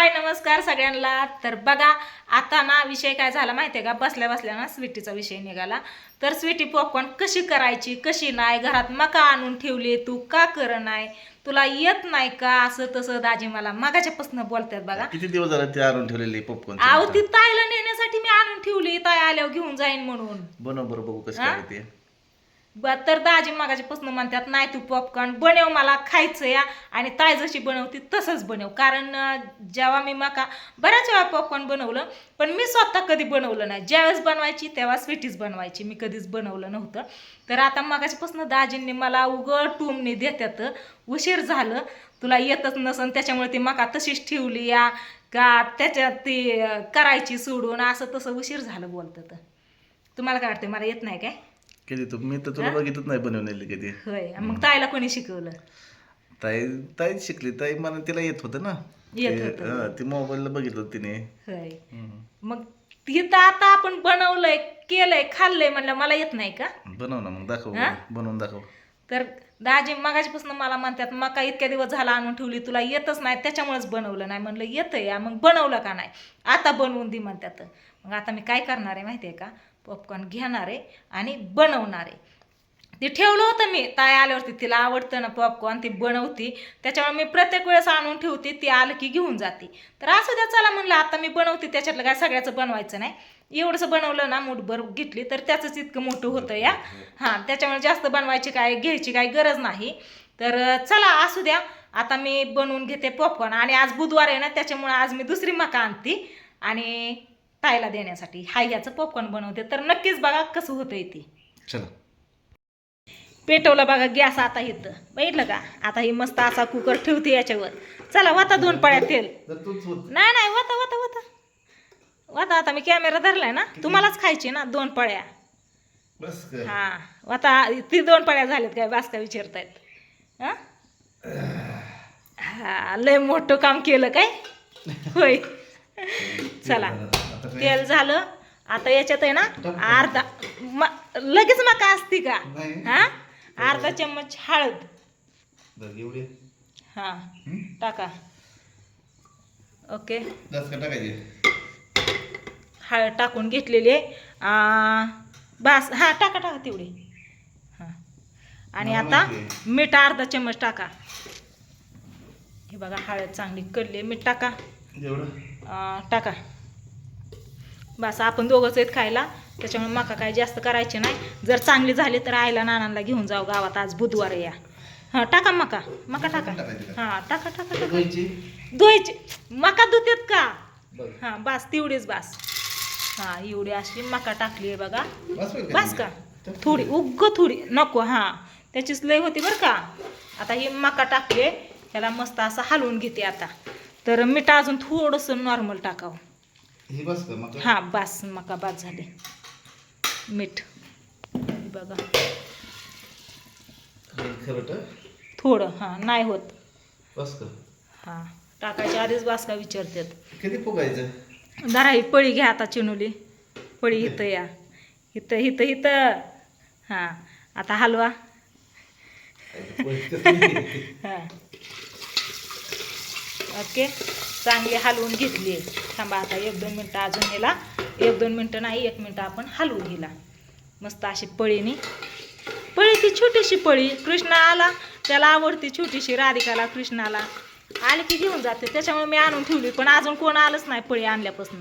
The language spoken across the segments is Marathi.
हाय नमस्कार सगळ्यांना. तर बघा आता ना विषय काय झाला माहितीये का? बसल्या बसल्या ना स्वीटीचा विषय निघाला. तर स्वीटी पॉपकॉर्न कशी करायची कशी नाही घरात मका आणून ठेवली तू का कर नाही तुला येत नाही का? असं तसं दाजी मला मागाच्यापासून बोलतात बघा. किती दिवस झाले ते आणून ठेवलेली पॉपकॉर्न आहो ती ताईला नेण्यासाठी मी आणून ठेवली. ताई आल्यावर घेऊन जाईन म्हणून. बनव बरं बघू कसं? काय ते. तर दाजी मागाच्यापासून म्हणतात नाही तू पॉपकॉर्न बनव मला खायचं या. आणि ताई जशी बनवते तसंच बनव. कारण जेव्हा मी मका बऱ्याच वेळा पॉपकॉर्न बनवलं पण मी स्वतः कधी बनवलं नाही. ज्यावेळेस बनवायची तेव्हा स्वीटीच बनवायची. मी कधीच बनवलं नव्हतं. तर आता मागाच्यापासून दाजींनी मला उघड टूमने देतात उशीर झालं. तुला येतच नसन त्याच्यामुळे ती मका तशीच ठेवली या. का त्याच्यात ती करायची सोडून असं तसं उशीर झालं बोलतं तुम्हाला काय वाटतं मला येत नाही काय? कधी तू मी तर तुला बघितच नाही बनवलेली कधी. होय. मग ताईला कोणी शिकवलं? ताई ताई शिकली. ताई मला तिला येत होतं ना. येत ते- होतं. हा, ती मोबाईलला बघितलं होतं तिने. होय. मग तिथं आता आपण बनवलंय केलंय खाल्लंय म्हणलं मला येत नाही का? बनव ना मग दाखव हा? बनवून दाखव. तर दाजी मगाच्यापासून मला म्हणतात मका इतक्या दिवस झाला आणून ठेवली तुला येतच नाही त्याच्यामुळेच बनवलं नाही. म्हणलं येतं या मग बनवलं का नाही? आता बनवून दे म्हणतात. मग आता मी काय करणार आहे माहिती आहे का? पॉपकॉर्न घेणार आहे आणि बनवणार. आहे ते ठेवलं होतं मी. ताई आल्यावरती तिला आवडतं ना पॉपकॉर्न ती बनवती. त्याच्यामुळे मी प्रत्येक वेळेस आणून ठेवते. ती आलं की घेऊन जाते. तर असू द्या चला म्हणलं आता मी बनवते. त्याच्यातलं काय सगळ्याचं बनवायचं नाही. एवढंसं बनवलं ना मूठभर घेतली तर त्याचंच इतकं मोठं होतं या. हां त्याच्यामुळे जास्त बनवायची काय घ्यायची काय गरज नाही. तर चला असू द्या. आता मी बनवून घेते पॉपकॉर्न आणि आज बुधवार आहे ना त्याच्यामुळे आज मी दुसरी मका आणते. आणि ताईला देण्यासाठी. हाय ह्याचं पॉपकॉर्न बनवते. तर नक्कीच बघा कसं होतंय ती. चला. पेटवला बघा गॅस आता इथं. बघितलं का? आता ही मस्त असा कुकर ठेवते याच्यावर. चला वाता दोन पळ्या तेल. नाही नाही वाता वाता वाता. वाता आता मी कॅमेरा धरलाय ना तुम्हालाच खायची ना दोन पळ्या. बस हा आता ती दोन पळ्या झाल्यात काय बास का विचारतायत. हा? हा लय मोठं काम केलं काय? होय. चला. तेल झालं. आता याच्यात आहे ना अर्धा लगेच मका असती का. हा? अर्धा चम्मच हळद. हा टाका. ओके. हळद टाकून घेतलेली. बस हा टाका टाका तेवढी. हां. आणि आता मीठ अर्धा चम्मच टाका. हे बघा हळद चांगली कडली मीठ टाका. टाका. बस आपण दोघंच आहेत खायला. त्याच्यामुळे मका काय जास्त करायचे नाही. जर चांगली झाली तर आईला नानांना घेऊन जाऊ गावात. आज बुधवार या. हां टाका मका. मका टाका? हां टाका टाका टाका. धुवायची मका धुतेत का? हां बस तेवढीच बस. हां एवढी अशी मका टाकली आहे बघा. बस का? थोडी उग्ग थोडी. नको हां. त्याचीच लय होती बरं का. आता ही मका टाकली त्याला मस्त असं हलवून घेते आता. तर मीठ अजून थोडंसं नॉर्मल टाकावं. ही बस का मग हां बस मका झाले. मीठ. बघा. खरट थोडं हां नाही होत. बस का हां टाकायच्या आधीच बास का विचारतात. किती फुगायचं? जरा ही पळी घ्या आता चिनुली. पळी इथं या. इथं इथं इथं. हां आता हलवा. हां. ओके. चांगली हलवून घेतली. थांबा आता एक दोन मिनटं अजून याला एक दोन मिनटं नाही एक मिनटं आपण हलवून घेला मस्त अशी पळीनी. पळी ती छोटीशी पळी. कृष्णा आला त्याला आवडती छोटीशी राधिकाला कृष्णाला. आली की घेऊन जाते. त्याच्यामुळे मी आणून ठेवली पण अजून कोण आलंच नाही पळी आणल्यापासून?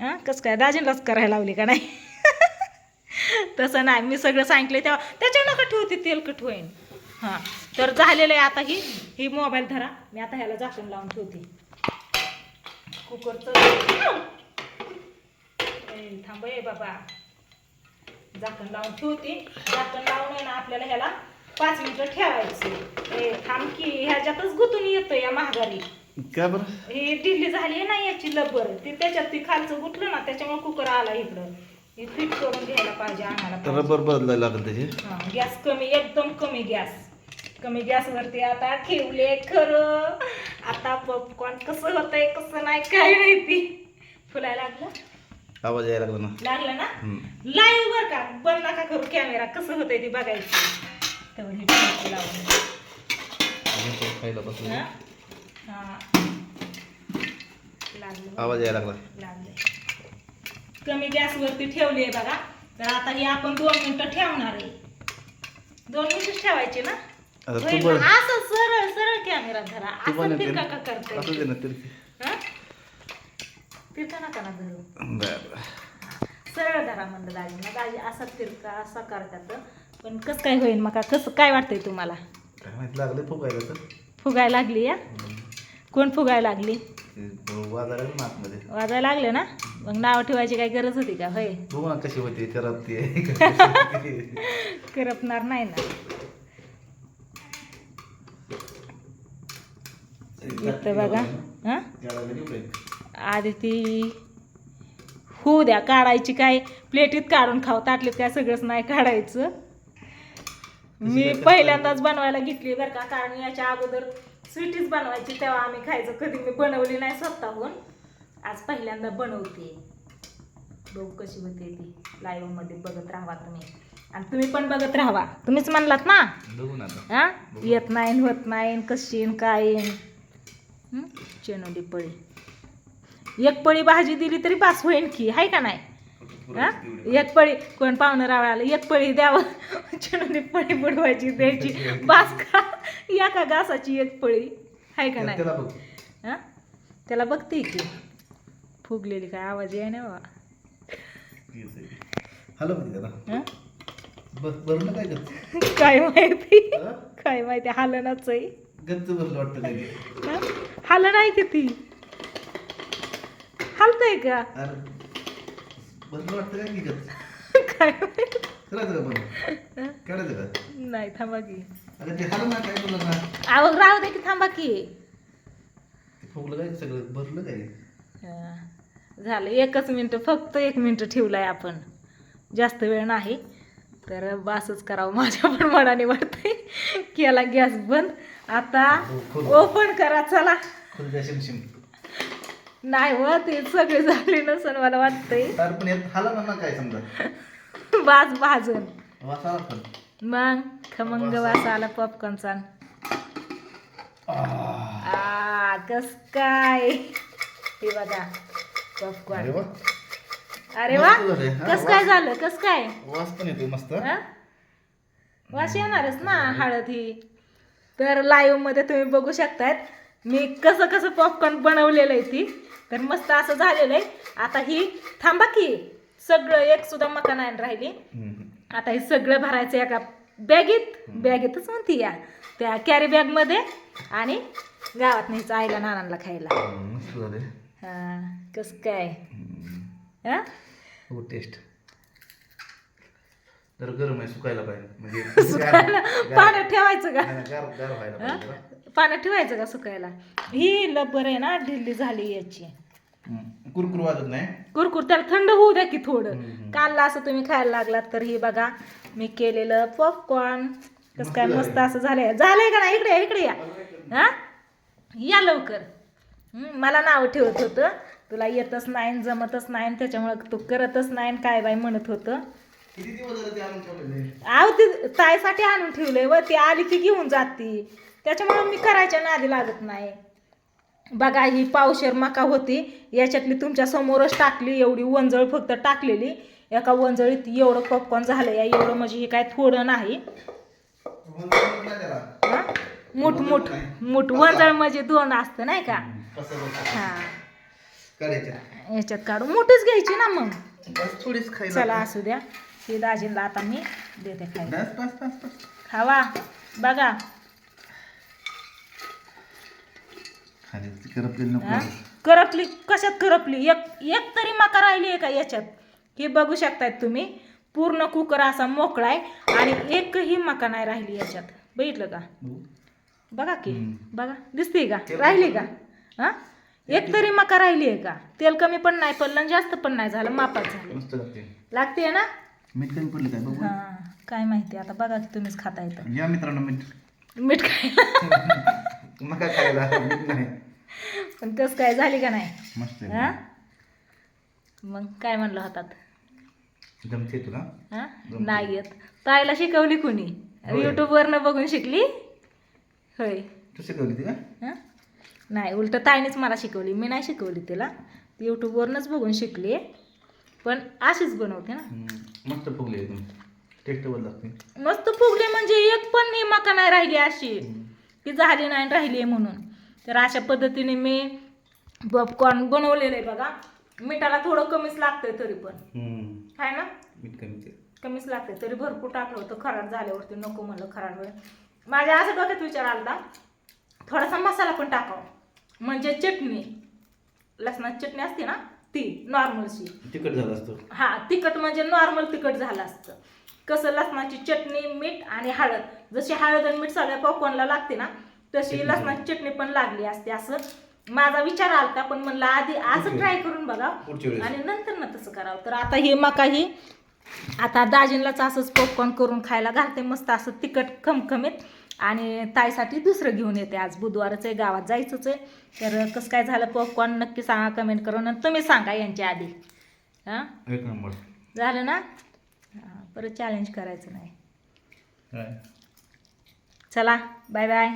हां? कसं काय? दाजींलाच करायला लावली का नाही? तसं नाही. मी सगळं सांगितलं तेव्हा. त्याच्या नका ठेवते तेलकट होईन. हां. तर झालेलं आहे आता ही. ही मोबाईल धरा. मी आता ह्याला झाकण लावून ठेवते. कुकरचं थांब ए बाबा. झाकण लावून ठेवते. झाकण लावून आहे ना आपल्याला ह्याला पाच मिनिटं ठेवायचं ए थांब की ह्याच्यातच गुतून येतं या महागारी काय बरं? ही ढिल्ली झाली ना याची लब्बर ती त्याच्यात ती खालचं गुटलं ना त्याच्यामुळे कुकर आला इकडं. ही फिट करून घ्यायला पाहिजे आणायला. रबर बदलायला लागेल त्याची हा गॅस कमी एकदम कमी गॅस. कमी गॅसवरती आता ठेवले खरं. आता पॉपकॉर्न कसं होतंय कसं नाही काय माहिती फुलायला लागलं? आवाज यायला लागला ना. लागलं ना. लाईव्ह बर का? बंद नका करू कॅमेरा कसं होतंय ते बघायचं. तेवढी खायला बसला? हा. लागलं. आवाज यायला लागला. लागले. कमी गॅसवरती ठेवली आहे बघा. तर आता ही आपण दोन मिनिटं ठेवणार आहे. दोन मिनिटं ठेवायचे ना? आता तू होईल बघ ना? असं सरळ सरळ कॅमेरा धरा. तू असं पण फिरका का असं दे ना तरी हं? फिरका नका ना धरू. बरं सरळ धरा म्हणलं दाजी. ना दाजी असा फिरका असा करतात. पण कसं काय होईल मका? कसं काय वाटतंय तुम्हाला? काय माहीत लागलं फुगायला तर. फुगायला लागली या? कोण फुगायला लागली? ते वाजायला लागलं ना आतमध्ये वाजायला लागले ना? मग नाव ठेवायची काही गरज होती का? होय. बघू ना कशी होती करपणार नाही ना. इथं बघा. हां? आधी ती होऊ द्या काढायची काय? प्लेटीत काढून खाऊ ताटलीत काय सगळंच नाही काढायचं. मी पहिल्यांदाच बनवायला घेतली बरं का कारण याच्या अगोदर स्वीटीच बनवायची तेव्हा आम्ही खायचं. कधी मी बनवली नाही स्वतःहून. आज पहिल्यांदा बनवते. बघू कशी होते ती. लाईव्हमध्ये बघत राहा तुम्ही. आणि तुम्ही पण बघत राहा तुम्हीच म्हणलात ना? हा? येत नाही होत नाही कशी काय? चेनोली पळी. एक पळी भाजी दिली तरी पास होईन की हाय का नाही? हा? एक पळी कोण पाहुणं रावळाला एक पळी द्यावं. चेनोली पळी बुडवायची द्यायची. बास का? या का घासाची एक पळी. हाय का नाही? हा? त्याला बघते की. फुगलेली काय आवाज आहे. ना बाबा काय माहिती? काय माहिती? हालनाच आहे. बसलं वाटतं? हाल नाही हालतंय का? अरे वाटतं काय की काय माहिती? करायचं का बरं काढायचं का? नाही थांबा की. अगं ते हॅलो ना काय ना आव राहू दे की थांबा की. ते फुगलं काय सगळं भरलं काय? हं. झालं एकच मिनटं फक्त एक मिनटं ठेवलंय आपण. जास्त वेळ नाही. तर बासच करावं माझ्या पण मनाने वाटतंय केला गॅस बंद आता खोल. ओपन करा चला. नाही व ते सगळे झाले नसन मला वाटतंय. काय समजा? बाज भाजून. मग खमंग वास आला. पॉपकॉर्नचा. आ. कस काय? हे बघा पॉपकॉर्न अरे वा. हा, कस काय. झालं कस काय? वास पण येतो मस्त. हा? वास येणारच ना हळद ही. तर लाईव्हमध्ये तुम्ही बघू शकतायत. मी कसं कसं पॉपकॉर्न बनवलेलं आहे ती. तर मस्त असं झालेलं आहे. आता ही थांबा की सगळं एक सुद्धा मका नाही राहिली. आता हे सगळं भरायचं एका बॅगीत. बॅगेतच म्हणती या. त्या कॅरी बॅगमध्ये आणि गावात न्यायचं आईला नानांना खायला. हा कस काय. हा? हो टेस्ट जर गरम आहे सुकायला पाहिजे. म्हणजे सुकायला गार- पाण्यात ठेवायचं का? नाही, नाही, गार गार व्हायला? पाहिजे जरा. पाण्यात ठेवायचं का सुकायला? ही लब्बर आहे ना ढिल्ली झाली याची. हम्म. कुरकुर वाजत नाही. कुरकुर त्याला थंड होऊ द्या की थोडं. हम्म. कालला असं तुम्ही खायला लागलात तर ही बघा मी केलेलं पॉपकॉर्न कसं काय मस्त असं झालंय. झालंय का नाही? इकडे या, इकडे या. हा? या लवकर. मला नाव ठेवत होतं. तुला येतच नाही न जमतच नाही न त्याच्यामुळं तू करतच नाही न काय बाय म्हणत होतं. किती दिवस झाले ते आणून ठेवलेले? आव ती ताईसाठी आणून ठेवलंय व ती आली की घेऊन जाती. त्याच्यामुळं मी करायच्या नादी लागत नाही. बघा ही पावशेर मका होती. याच्यातली तुमच्या समोरच टाकली एवढी वंजळ फक्त टाकलेली. एका वंजळीत एवढं पॉपकॉर्न झालं या एवढं म्हणजे हे काय थोडं नाही. हा? मुठ मुठ मुठ वंजळ म्हणजे दोन असतं नाही का. हा. याच्यात काढून मोठीच घ्यायची ना मग. बस थोडीच खायला चला असू द्या. ही दाजीला आता मी देते खायला. बस बस बस बस. खावा. बघा. खाली ती करपलेली नको. हा? करपली? कशात करपली? एक एक तरी मका राहिली आहे का याच्यात? हे बघू शकतायत तुम्ही. पूर्ण कुकर असा मोकळा आहे आणि एकही मका नाही राहिली याच्यात. बघितलं का? बघू. बघा की. हम्म. बघा. दिसते का? तेल राहिली का? हा? एक तरी मका राहिली आहे का? तेल कमी पण नाही पडलं आणि जास्त पण नाही झालं. मापात झालं. मस्त लागते. लागते ना? मीठ कमी पडलं काय? बघू. हा काय माहिती आता बघा की तुम्हीच खाता येतं या मित्रांनो मीठ. मीठ खायला मका खायला? मीठ नाही. पण कस काय झाली का नाही? मस्त हा. मग काय म्हणलं होतात? जमते तुला? हा. नाही येत. ताईला शिकवली कोणी? होय. युट्यूब वरनं बघून शिकली? होय. तू शिकवली ती का? हा? नाही उलट ताईनेच मला शिकवली. मी नाही शिकवली तिला. ती यूट्यूबवरूनच बघून शिकली. पण अशीच बनवते ना. हम्म. मस्त फुगले एकदम. टेस्टवर लागते. मस्त फुगले म्हणजे एक पण ही मका नाही राहिली अशी? की झाली नाही राहिली म्हणून. तर अशा पद्धतीने मी पॉपकॉर्न बनवलेलं आहे बघा. मिठाला थोडं कमीच लागतंय तरी पण. हम्म. आहे ना? मीठ कमी ते कमीच लागते तरी भरपूर टाकलं होतं. खराब झाल्यावरती नको म्हणलं खराब होईल माझ्या असं डोक्यात विचार आला थोडासा मसाला पण टाकावा. म्हणजे चटणी. लसणाची चटणी असते ना? ती नॉर्मलची तिखट झालं असतं. हा तिखट म्हणजे नॉर्मल तिखट झालं असतं. कसं लसणाची चटणी मीठ आणि हळद. जशी हळद आणि मीठ सगळ्या पॉपकॉर्नला लागते ना तशी लसणाची चटणी पण लागली असते असं. माझा विचार आलता पण म्हणलं आधी असं. ट्राय करून बघा. आणि नंतर ना तसं करावं. तर आता ही मका ही आता दाजींलाच असंच पॉपकॉर्न करून खायला घालते. मस्त असं तिखट खमखमीत. आणि ताईसाठी दुसरं घेऊन येते. आज बुधवारच आहे गावात जायचंच आहे. तर कसं काय झालं पॉपकॉर्न नक्की सांगा कमेंट करून आणि तुम्ही सांगा यांच्या आधी. हां? एक नंबर. झालं ना? हां, परत चॅलेंज करायचं नाही. चला बाय बाय